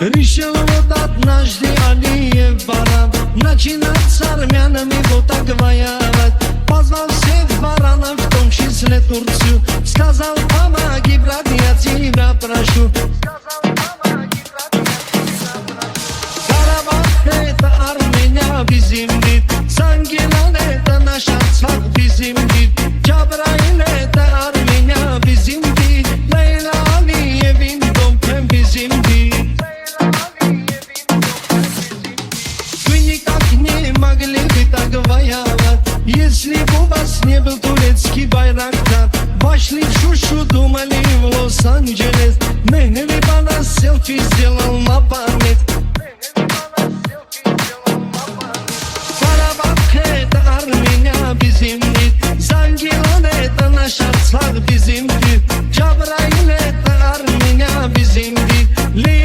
Решил вот однажды Алиев баран Начинать с армянами вот так воевать Позвал всех баранов, в том числе Турцию Сказал, помоги, брат, я тебя прошу Karabağ это Armenia bizimdir Sangilan Если бы у вас не был турецкий байрактар Вошли в шушу, думали в Лос-Анджелес Мехнели бана селфи сделал на память bizimdir Zangilon et naş atsak bizimdir Cabrail et Armina bizimdir Liya